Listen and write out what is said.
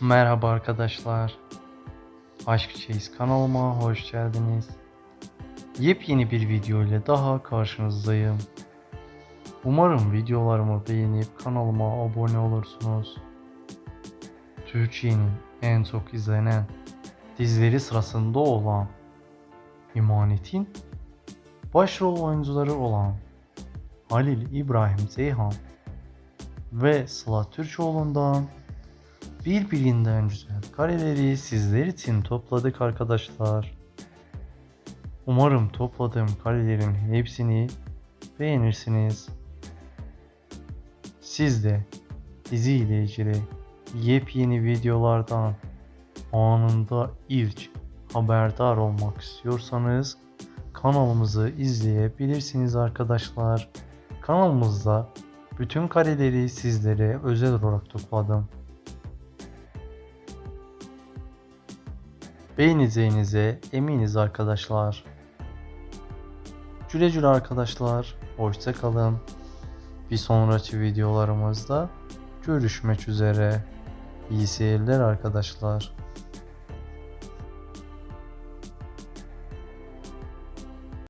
Merhaba arkadaşlar. Aşk Çeyiz kanalıma hoş geldiniz. Yepyeni bir video ile daha karşınızdayım. Umarım videolarımı beğenip kanalıma abone olursunuz. Türkiye'nin en çok izlenen dizileri sırasında olan İmanet'in başrol oyuncuları olan Halil İbrahim Zeyhan ve Sıla Türkoğlu'ndan birbirinden güzel kareleri sizler için topladık arkadaşlar. Umarım topladığım karelerin hepsini beğenirsiniz. Siz de dizi ile ilgili yepyeni videolardan anında ilk haberdar olmak istiyorsanız kanalımızı izleyebilirsiniz arkadaşlar. Kanalımızda bütün kareleri sizlere özel olarak topladım. Beğeneceğinize eminiz arkadaşlar. Güle güle arkadaşlar. Hoşça kalın. Bir sonraki videolarımızda görüşmek üzere. İyi seyirler arkadaşlar.